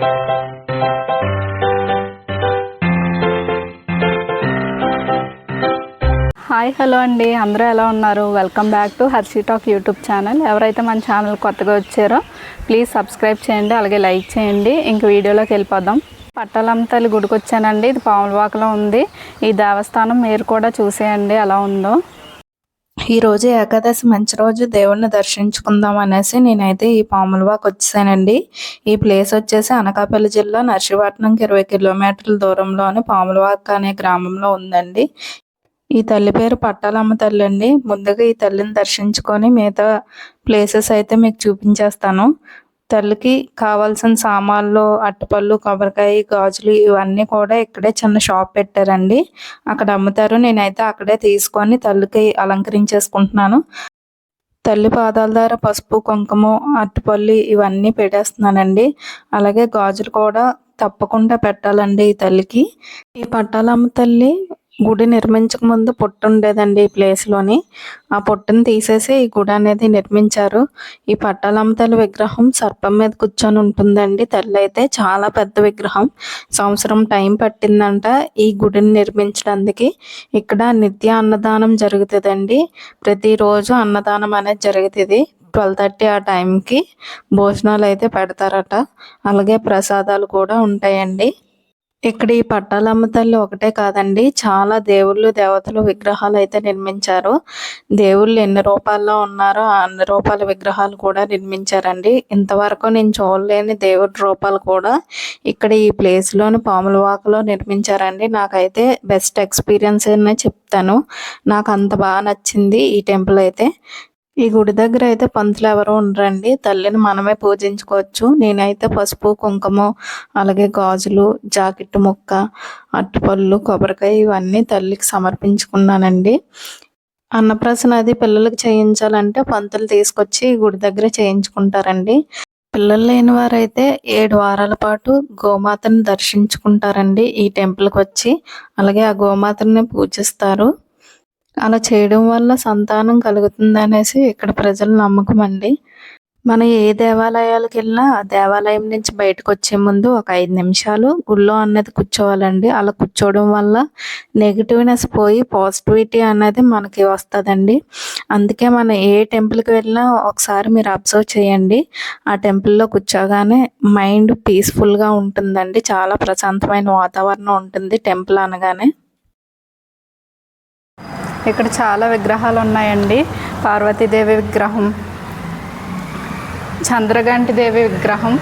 Hi hello అండి. అందరూ ఎలా ఉన్నారు? Welcome back to Harshi talk YouTube channel ఎవరైతే మన ఛానల్ కొత్తగా వచ్చారో ప్లీజ్ సబ్స్క్రైబ్ చేయండి అలాగే లైక్ చేయండి. ఇంక వీడియోలోకి వెళ్ళిపోదాం. పట్టాలమ్మ గుడికి వచ్చానండి ఇది పాములవాకలో ఉంది. ఈ దేవస్థానం మీరు కూడా చూసేయండి ఎలా ఉందో. ఈరోజు ఏకాదశి మంచి రోజు దేవుణ్ణి దర్శించుకుందాం అనేసి నేనైతే ఈ పాములవాక్ వచ్చేసానండి. ఈ ప్లేస్ వచ్చేసి అనకాపల్లి జిల్లా నర్సీపట్నంకి ఇరవై కిలోమీటర్ల దూరంలోని పాములవాక్ అనే గ్రామంలో ఉందండి. ఈ తల్లి పేరు పట్టాలమ్మ తల్లి అండి. ముందుగా ఈ తల్లిని దర్శించుకొని మిగతా ప్లేసెస్ అయితే మీకు చూపించేస్తాను. తల్లికి కావాల్సిన సామాన్లు అట్టపళ్ళు కొబ్బరికాయ గాజులు ఇవన్నీ కూడా ఇక్కడే చిన్న షాప్ పెట్టారండి. అక్కడ అమ్ముతారు. నేనైతే అక్కడే తీసుకొని తల్లికి అలంకరించేసుకుంటున్నాను. తల్లి పాదాల ద్వారా పసుపు కుంకుమ అట్టుపల్లి ఇవన్నీ పెట్టేస్తున్నానండి. అలాగే గాజులు కూడా తప్పకుండా పెట్టాలండి ఈ తల్లికి. ఈ పట్టాలమ్మ తల్లి గుడి నిర్మించక ముందు పొట్టు ఉండేదండి ఈ ప్లేస్లోని ఆ పొట్టును తీసేసి ఈ గుడి అనేది నిర్మించారు. ఈ పట్టాలమ్మ తల్లి విగ్రహం సర్పం మీద కూర్చొని ఉంటుందండి. తల్లి అయితే చాలా పెద్ద విగ్రహం. సంవత్సరం టైం పట్టిందంట ఈ గుడిని నిర్మించడానికి. ఇక్కడ నిత్య అన్నదానం జరుగుతుందండి. ప్రతిరోజు అన్నదానం అనేది జరుగుతుంది. ట్వెల్వ్ థర్టీ ఆ టైంకి భోజనాలు అయితే పెడతారట. అలాగే ప్రసాదాలు కూడా ఉంటాయండి. ఇక్కడ ఈ పట్టాల తల్లి ఒకటే కాదండి. చాలా దేవుళ్ళు దేవతలు విగ్రహాలు అయితే నిర్మించారు. దేవుళ్ళు ఎన్ని రూపాల్లో ఉన్నారో ఆ అన్ని రూపాల విగ్రహాలు కూడా నిర్మించారండి. ఇంతవరకు నేను చూడలేని దేవుడి రూపాలు కూడా ఇక్కడ ఈ ప్లేస్లోని పాములవాకలో నిర్మించారండి. నాకైతే బెస్ట్ ఎక్స్పీరియన్స్ అనే చెప్తాను. నాకు అంత బాగా నచ్చింది ఈ టెంపుల్ అయితే. ఈ గుడి దగ్గర అయితే పంతులు ఎవరు ఉండరండి. తల్లిని మనమే పూజించుకోవచ్చు. నేనైతే పసుపు కుంకుమ అలాగే గాజులు జాకెట్ ముక్క అట్టుపళ్ళు కొబ్బరికాయ ఇవన్నీ తల్లికి సమర్పించుకున్నానండి. అన్నప్రాసన అది పిల్లలకు చేయించాలంటే పంతులు తీసుకొచ్చి గుడి దగ్గర చేయించుకుంటారండి. పిల్లలు లేని వారైతే ఏడు వారాల పాటు గోమాతని దర్శించుకుంటారండి ఈ టెంపుల్కి వచ్చి. అలాగే ఆ గోమాతని పూజిస్తారు. అలా చేయడం వల్ల సంతానం కలుగుతుంది అనేసి ఇక్కడ ప్రజల నమ్మకం అండి. మనం ఏ దేవాలయాలకు వెళ్ళినా ఆ దేవాలయం నుంచి బయటకు వచ్చే ముందు ఒక ఐదు నిమిషాలు గుళ్ళో అన్నది కూర్చోవాలండి. అలా కూర్చోవడం వల్ల నెగిటివ్నెస్ పోయి పాజిటివిటీ అనేది మనకి వస్తుందండి. అందుకే మనం ఏ టెంపుల్కి వెళ్ళినా ఒకసారి మీరు అబ్జర్వ్ చేయండి. ఆ టెంపుల్లో కూర్చోగానే మైండ్ పీస్ఫుల్గా ఉంటుందండి. చాలా ప్రశాంతమైన వాతావరణం ఉంటుంది టెంపుల్ అనగానే. ఇక్కడ చాలా విగ్రహాలు ఉన్నాయండి పార్వతీదేవి విగ్రహం చంద్రగంటి దేవి విగ్రహం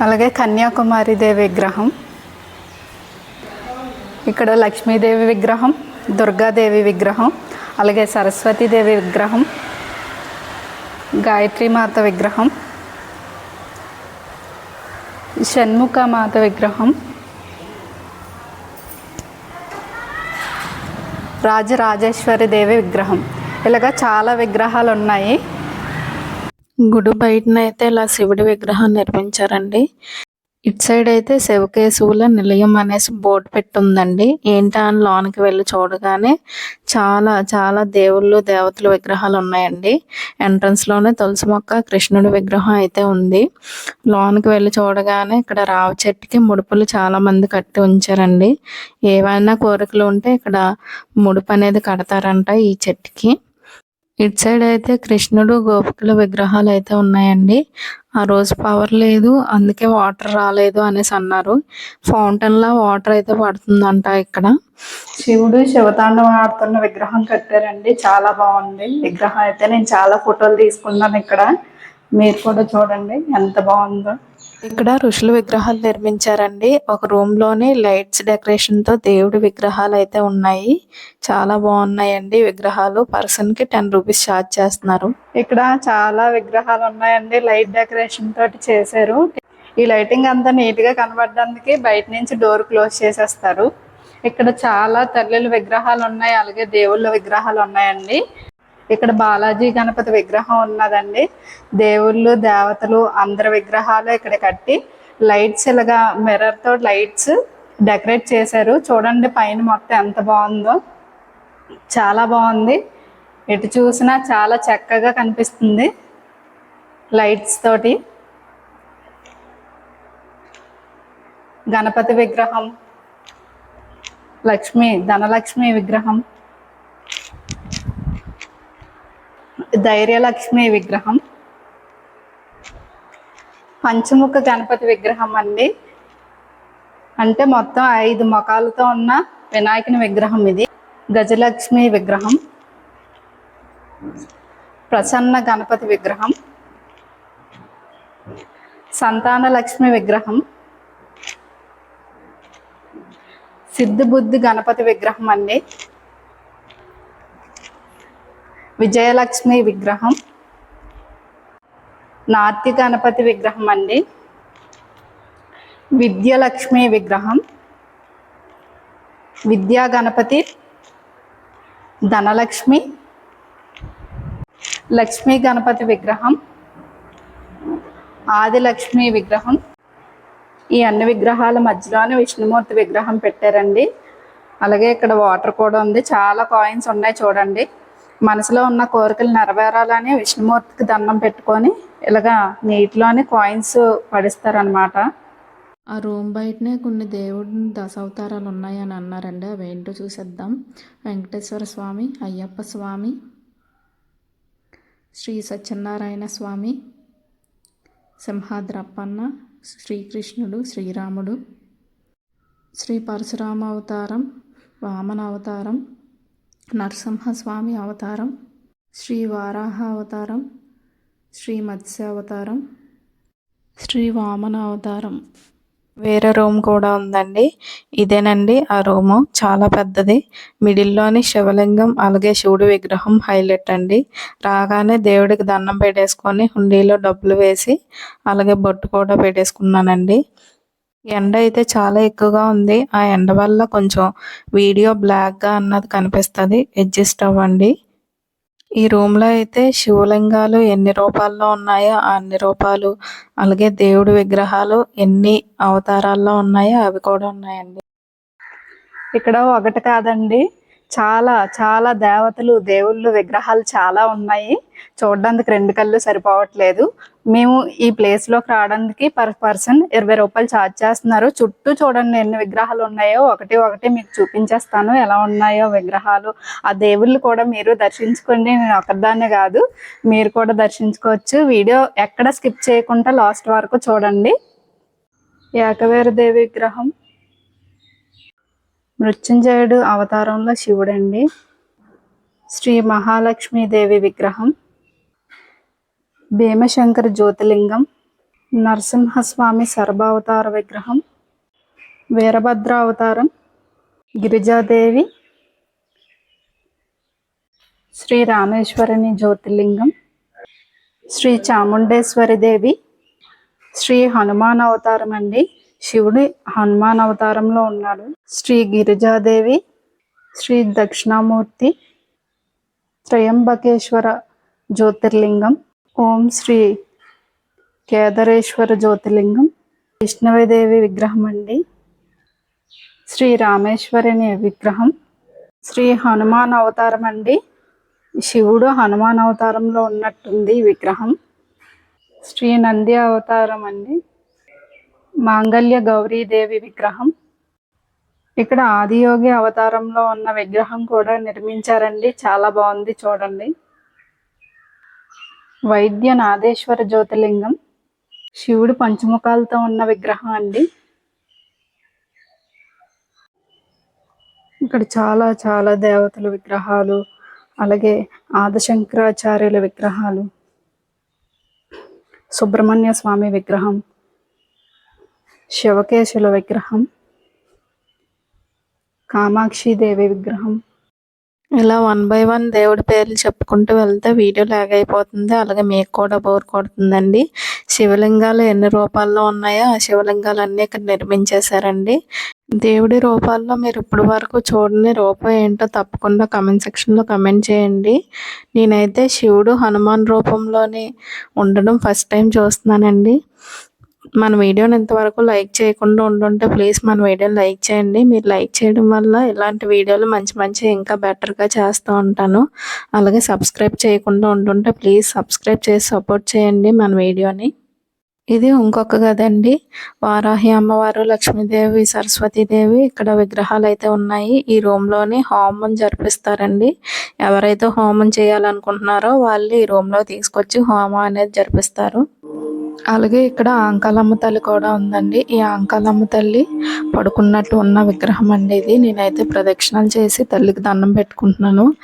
అలాగే కన్యాకుమారి దేవి విగ్రహం ఇక్కడ లక్ష్మీదేవి విగ్రహం దుర్గాదేవి విగ్రహం అలాగే సరస్వతీదేవి విగ్రహం గాయత్రీమాత విగ్రహం షణ్ముఖ మాత విగ్రహం రాజరాజేశ్వరి దేవి విగ్రహం. ఇలాగా చాలా విగ్రహాలు ఉన్నాయి గుడి బయటనైతే ఇలా శివుడి విగ్రహం నిర్మించారండి. ఇటు సైడ్ అయితే శివకేశవుల నిలయం అనేసి బోర్డు పెట్టుందండి. ఏంటా అని లోనికి వెళ్ళి చూడగానే చాలా చాలా దేవుళ్ళు దేవతల విగ్రహాలు ఉన్నాయండి. ఎంట్రన్స్లోనే తులసి మొక్క కృష్ణుడి విగ్రహం అయితే ఉంది. లోనికి వెళ్ళి చూడగానే ఇక్కడ రావి చెట్టుకి ముడుపులు చాలా మంది కట్టి ఉంచారండి. ఏవైనా కోరికలు ఉంటే ఇక్కడ ముడుపు అనేది కడతారంట ఈ చెట్టుకి. ఇటు సైడ్ అయితే కృష్ణుడు గోపికల విగ్రహాలు అయితే ఉన్నాయండి. ఆ రోజు పవర్ లేదు అందుకే వాటర్ రాలేదు అనేసి అన్నారు. ఫౌంటైన్ లా వాటర్ అయితే పడుతుందంట ఇక్కడ. శివుడు శివతాండవం ఆడుతున్న విగ్రహం కట్టారండి. చాలా బాగుంది. విగ్రహం అయితే నేను చాలా ఫోటోలు తీసుకున్నాను ఇక్కడ. మీరు కూడా చూడండి ఎంత బాగుందో. ఇక్కడ ఋషుల విగ్రహాలు నిర్మించారండి. ఒక రూమ్లోని లైట్స్ డెకరేషన్తో దేవుడి విగ్రహాలు అయితే ఉన్నాయి. చాలా బాగున్నాయండి విగ్రహాలు. పర్సన్కి టెన్ రూపీస్ ఛార్జ్ చేస్తున్నారు. ఇక్కడ చాలా విగ్రహాలు ఉన్నాయండి. లైట్ డెకరేషన్ తోటి చేశారు. ఈ లైటింగ్ అంతా నీట్గా కనబడడానికి బయట నుంచి డోర్ క్లోజ్ చేసేస్తారు. ఇక్కడ చాలా తల్లుల విగ్రహాలు ఉన్నాయి. అలాగే దేవుళ్ళ విగ్రహాలు ఉన్నాయండి. ఇక్కడ బాలాజీ గణపతి విగ్రహం ఉన్నదండి. దేవుళ్ళు దేవతలు అందరి విగ్రహాలు ఇక్కడ కట్టి లైట్స్ ఇలాగా మిర్రర్తో లైట్స్ డెకరేట్ చేశారు. చూడండి పైన మొత్తం ఎంత బాగుందో. చాలా బాగుంది. ఎటు చూసినా చాలా చక్కగా కనిపిస్తుంది లైట్స్ తోటి. గణపతి విగ్రహం లక్ష్మి ధనలక్ష్మి విగ్రహం. ధైర్యలక్ష్మి విగ్రహం. పంచముఖ గణపతి విగ్రహం అండి. అంటే మొత్తం ఐదు ముఖాలతో ఉన్న వినాయకుని విగ్రహం ఇది. గజలక్ష్మి విగ్రహం. ప్రసన్న గణపతి విగ్రహం. సంతాన లక్ష్మి విగ్రహం. సిద్ధబుద్ధి గణపతి విగ్రహం అండి. విజయలక్ష్మి విగ్రహం. నాతి గణపతి విగ్రహం అండి. విద్యలక్ష్మి విగ్రహం. విద్యా గణపతి. ధనలక్ష్మి. లక్ష్మీ గణపతి విగ్రహం. ఆదిలక్ష్మి విగ్రహం. ఈ అన్ని విగ్రహాల మధ్యలోనే విష్ణుమూర్తి విగ్రహం పెట్టారండి. అలాగే ఇక్కడ వాటర్ కూడా ఉంది. చాలా కాయిన్స్ ఉన్నాయి చూడండి. మనసులో ఉన్న కోరికలు నెరవేరాలని విష్ణుమూర్తికి దండం పెట్టుకొని ఇలాగా నీటిలోని కాయిన్స్ పడిస్తారనమాట ఆ రూమ్ బయటనే కొన్ని దేవుడి దశావతారాలు ఉన్నాయని అన్నారండి. అవి ఏంటో చూసేద్దాం. వెంకటేశ్వర స్వామి అయ్యప్ప స్వామి శ్రీ సత్యనారాయణ స్వామి సింహాద్రప్పన్న శ్రీకృష్ణుడు శ్రీరాముడు శ్రీ పరశురామ అవతారం వామన అవతారం నరసింహస్వామి అవతారం శ్రీ వారాహ అవతారం శ్రీ మత్స్య అవతారం శ్రీ వామన అవతారం. వేరే రూమ్ కూడా ఉందండి. ఇదేనండి ఆ రూము. చాలా పెద్దది. మిడిల్లోని శివలింగం అలాగే శివుడి విగ్రహం హైలైట్ అండి. రాగానే దేవుడికి దండం పెట్టేసుకొని హుండీలో డబ్బులు వేసి అలాగే బొట్టు కూడా పెట్టేసుకున్నానండి. ఎండ అయితే చాలా ఎక్కువగా ఉంది. ఆ ఎండ వల్ల కొంచెం వీడియో బ్లాక్గా అన్నది కనిపిస్తుంది. అడ్జస్ట్ అవ్వండి. ఈ రూమ్లో అయితే శివలింగాలు ఎన్ని రూపాల్లో ఉన్నాయో ఆ అన్ని రూపాలు అలాగే దేవుడి విగ్రహాలు ఎన్ని అవతారాల్లో ఉన్నాయో అవి కూడా ఉన్నాయండి. ఇక్కడ ఒకటి కాదండి. చాలా చాలా దేవతలు దేవుళ్ళు విగ్రహాలు చాలా ఉన్నాయి. చూడడానికి రెండు కళ్ళు సరిపోవట్లేదు. మేము ఈ ప్లేస్లోకి రావడానికి పర్ పర్సన్ ఇరవై రూపాయలు ఛార్జ్ చేస్తున్నారు. చుట్టూ చూడండి ఎన్ని విగ్రహాలు ఉన్నాయో. ఒకటి ఒకటి మీకు చూపించేస్తాను. ఎలా ఉన్నాయో విగ్రహాలు. ఆ దేవుళ్ళు కూడా మీరు దర్శించుకోండి. నేను ఒకదాన్నే కాదు. మీరు కూడా దర్శించుకోవచ్చు. వీడియో ఎక్కడ స్కిప్ చేయకుండా లాస్ట్ వరకు చూడండి. ఏకవేర దేవి విగ్రహం. మృత్యుంజయుడు అవతారంలో శివుడండి. శ్రీ మహాలక్ష్మీదేవి విగ్రహం. భీమశంకర జ్యోతిలింగం నరసింహస్వామి సర్భావతార విగ్రహం. వీరభద్ర అవతారం. గిరిజాదేవి. శ్రీ రామేశ్వరిని జ్యోతిర్లింగం. శ్రీ చాముండేశ్వరి దేవి. శ్రీ హనుమాన్ అవతారం అండి శివుడు హనుమాన్ అవతారంలో ఉన్నాడు. శ్రీ గిరిజాదేవి శ్రీ దక్షిణామూర్తి త్రయంబకేశ్వర జ్యోతిర్లింగం ఓం శ్రీ కేదారేశ్వర జ్యోతిర్లింగం విష్ణువదేవి విగ్రహం అండి. శ్రీ రామేశ్వరిని విగ్రహం శ్రీ హనుమాన్ అవతారం అండి. శివుడు హనుమాన్ అవతారంలో ఉన్నట్టుంది విగ్రహం. శ్రీ నంది అవతారం అండి. మాంగళ్య గౌరీదేవి విగ్రహం. ఇక్కడ ఆదియోగి అవతారంలో ఉన్న విగ్రహం కూడా నిర్మించారండి. చాలా బాగుంది చూడండి. వైద్య నాదేశ్వర జ్యోతిలింగం శివుడు పంచముఖాలతో ఉన్న విగ్రహం అండి. ఇక్కడ చాలా చాలా దేవతల విగ్రహాలు అలాగే ఆదిశంకరాచార్యుల విగ్రహాలు. సుబ్రహ్మణ్య స్వామి విగ్రహం. శివకేశుల విగ్రహం కామాక్షిదేవి విగ్రహం. ఇలా వన్ బై వన్ దేవుడి పేర్లు చెప్పుకుంటూ వెళ్తే వీడియో లాగ్ అయిపోతుంది. అలాగే మీకు కూడా బోర్ కొడుతుందండి. శివలింగాలు ఎన్ని రూపాల్లో ఉన్నాయో ఆ శివలింగాలు అన్నీ ఇక్కడ నిర్మించేశారండి. దేవుడి రూపాల్లో మీరు ఇప్పటి వరకు చూడని రూపం ఏంటో తప్పకుండా కమెంట్ సెక్షన్లో కమెంట్ చేయండి. నేనైతే శివుడు హనుమాన్ రూపంలోనే ఉండడం ఫస్ట్ టైం చూస్తున్నానండి. మన వీడియోని ఇంతవరకు లైక్ చేయకుండా ఉండుంటే ప్లీజ్ మన వీడియోని లైక్ చేయండి. మీరు లైక్ చేయడం వల్ల ఇలాంటి వీడియోలు మంచి మంచి ఇంకా బెటర్గా చేస్తూ ఉంటాను. అలాగే సబ్స్క్రైబ్ చేయకుండా ఉండుంటే ప్లీజ్ సబ్స్క్రైబ్ చేసి సపోర్ట్ చేయండి మన వీడియోని. ఇది ఇంకొక కదండి వారాహి అమ్మవారు లక్ష్మీదేవి సరస్వతీదేవి ఇక్కడ విగ్రహాలు అయితే ఉన్నాయి. ఈ రూమ్లోనే హోమం జరిపిస్తారండి. ఎవరైతే హోమం చేయాలనుకుంటున్నారో వాళ్ళు ఈ రూమ్లో తీసుకొచ్చి హోమం అనేది జరిపిస్తారు. అలాగే ఇక్కడ ఆంకాలమ్మ తల్లి కూడా ఉందండి. ఈ ఆంకాలమ్మ తల్లి పడుకున్నట్టు ఉన్న విగ్రహం అండి ఇది. నేనైతే ప్రదక్షిణాలు చేసి తల్లికి దండం పెట్టుకుంటున్నాను.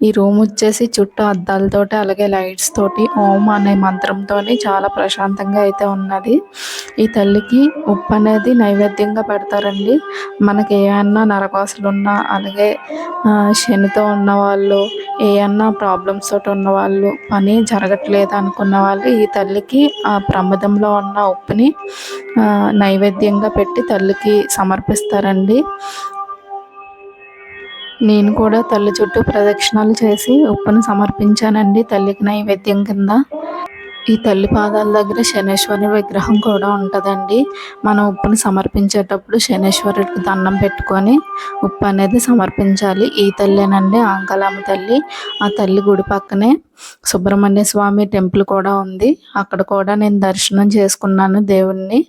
ఈ రూమ్ వచ్చేసి చుట్టూ అద్దాలతోటి అలాగే లైట్స్ తోటి ఓం అనే మంత్రంతో చాలా ప్రశాంతంగా అయితే ఉన్నది. ఈ తల్లికి ఉప్పు అనేది నైవేద్యంగా పెడతారండి. మనకి ఏమన్నా నరకోసలు అలాగే శనితో ఉన్న వాళ్ళు ఏమన్నా ప్రాబ్లమ్స్ తోటి ఉన్న వాళ్ళు పని జరగట్లేదు అనుకున్న వాళ్ళు ఈ తల్లికి ఆ ప్రమదంలో ఉన్న ఉప్పుని నైవేద్యంగా పెట్టి తల్లికి సమర్పిస్తారండి. నేను కూడా తల్లి చుట్టూ ప్రదక్షిణాలు చేసి ఉప్పును సమర్పించానండి తల్లికి నైవేద్యం కింద. ఈ తల్లి పాదాల దగ్గర శనేశ్వరి విగ్రహం కూడా ఉంటుందండి. మనం ఉప్పుని సమర్పించేటప్పుడు శనేశ్వరుడికి దండం పెట్టుకొని ఉప్పు అనేది సమర్పించాలి. ఈ తల్లేనండి ఆంకలమ్మ తల్లి. ఆ తల్లి గుడి పక్కనే సుబ్రహ్మణ్య స్వామి టెంపుల్ కూడా ఉంది. అక్కడ కూడా నేను దర్శనం చేసుకున్నాను దేవుణ్ణి.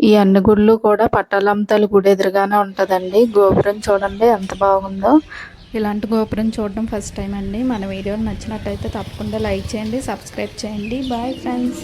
ఈ అన్ని గుళ్ళు కూడా పట్టాలమ్మ గుడి ఎదురుగానే ఉంటుందండి. గోపురం చూడండి ఎంత బాగుందో. ఇలాంటి గోపురం చూడడం ఫస్ట్ టైం అండి. మన వీడియో నచ్చినట్టయితే తప్పకుండా లైక్ చేయండి సబ్స్క్రైబ్ చేయండి. Bye friends